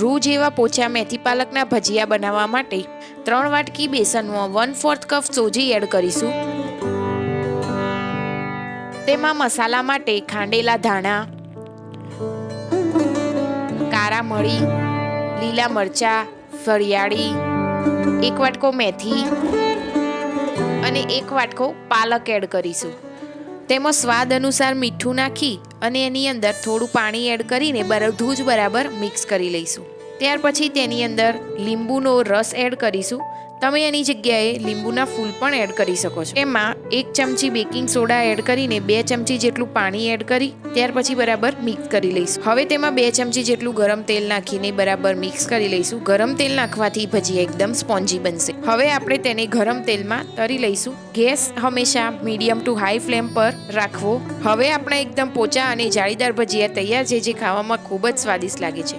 રૂ જેવા પોચા મેથી પાલકના ભજીયા બનાવવા માટે ત્રણ વાટકી બેસનમાં વન ફોર્થ કપ સોજી એડ કરીશું. તેમાં મસાલા માટે ખાંડેલા ધાણા, કારા મળી લીલા મરચા ફરિયાળી એક વાટકો મેથી અને એક વાટકો પાલક એડ કરીશું. તેમાં સ્વાદ અનુસાર મીઠું નાખી અને એની અંદર થોડું પાણી એડ કરીને બધું જ બરાબર મિક્સ કરી લઈશું. ત્યાર પછી તેની અંદર લીંબુનો રસ એડ કરીશું. તમે એની જગ્યાએ લીંબુના ફૂલ પણ એડ કરી શકો છો. એમાં એક ચમચી બેકિંગ સોડા એડ કરીને બે ચમચી જેટલું પાણી એડ કરી, ત્યાર પછી બરાબર મિક્સ કરી લઈશું. હવે તેમાં બે ચમચી જેટલું ગરમ તેલ નાખીને બરાબર મિક્સ કરી લઈશું. ગરમ તેલ નાખવાથી ભજીયા એકદમ સ્પોન્જી બનશે. હવે આપણે તેને ગરમ તેલમાં તરી લઈશું. ગેસ હંમેશા મીડિયમ ટુ હાઈ ફ્લેમ પર રાખવો. હવે આપણે એકદમ પોચા અને જાળીદાર ભજીયા તૈયાર છે, જે ખાવામાં ખૂબ જ સ્વાદિષ્ટ લાગે છે.